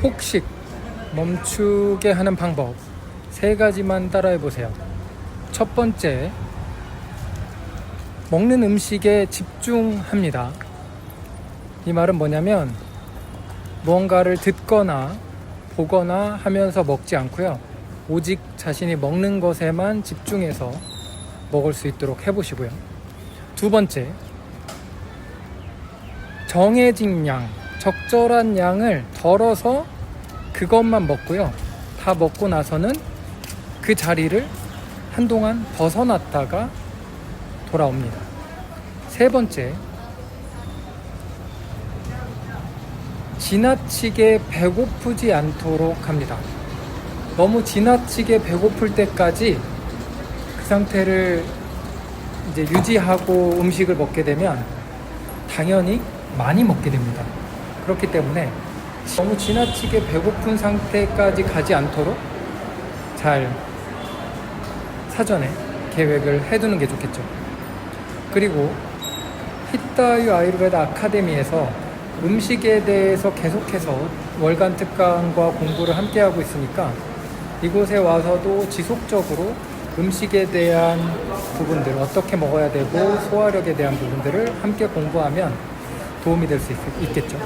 폭식 멈추게 하는 방법 세 가지만 따라해 보세요. 첫 번째, 먹는 음식에 집중합니다. 이 말은 뭐냐면 무언가를 듣거나 보거나 하면서 먹지 않고요. 오직 자신이 먹는 것에만 집중해서 먹을 수 있도록 해보시고요. 두 번째, 정해진 양, 적절한 양을 덜어서 그것만 먹고요. 다 먹고 나서는 그 자리를 한동안 벗어났다가 돌아옵니다. 세 번째, 지나치게 배고프지 않도록 합니다. 너무 지나치게 배고플 때까지 그 상태를 이제 유지하고 음식을 먹게 되면 당연히 많이 먹게 됩니다. 그렇기 때문에 너무 지나치게 배고픈 상태까지 가지 않도록 잘 사전에 계획을 해두는 게 좋겠죠. 그리고 히타유 아이르베다 아카데미에서 음식에 대해서 계속해서 월간 특강과 공부를 함께 하고 있으니까 이곳에 와서도 지속적으로 음식에 대한 부분들 어떻게 먹어야 되고 소화력에 대한 부분들을 함께 공부하면 도움이 될 수 있겠죠.